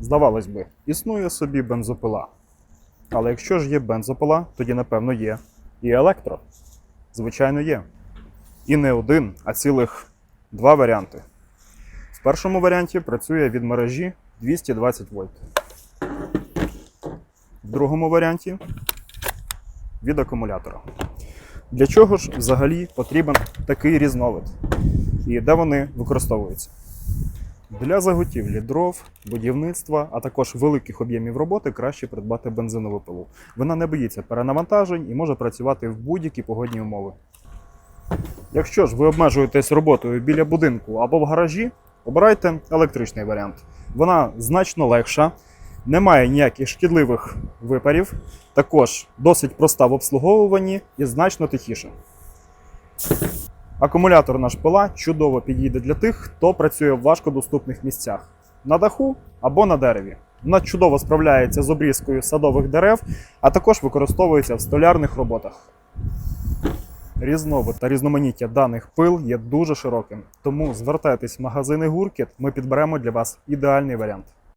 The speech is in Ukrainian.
Здавалось би, існує собі бензопила. Але якщо ж є бензопила, тоді напевно є і електро. Звичайно, є. І не один, а цілих два варіанти. В першому варіанті працює від мережі 220 вольт. В другому варіанті від акумулятора. Для чого ж взагалі потрібен такий різновид? І де вони використовуються? Для заготівлі дров, будівництва, а також великих об'ємів роботи краще придбати бензинову пилу. Вона не боїться перенавантажень і може працювати в будь-які погодні умови. Якщо ж ви обмежуєтесь роботою біля будинку або в гаражі, обирайте електричний варіант. Вона значно легша, не має ніяких шкідливих випарів, також досить проста в обслуговуванні і значно тихіша. Акумуляторна шпила чудово підійде для тих, хто працює в важкодоступних місцях на даху або на дереві. Вона чудово справляється з обрізкою садових дерев, а також використовується в столярних роботах. Різновид та різноманіття даних пил є дуже широким, тому звертайтесь в магазини Гуркіт, ми підберемо для вас ідеальний варіант.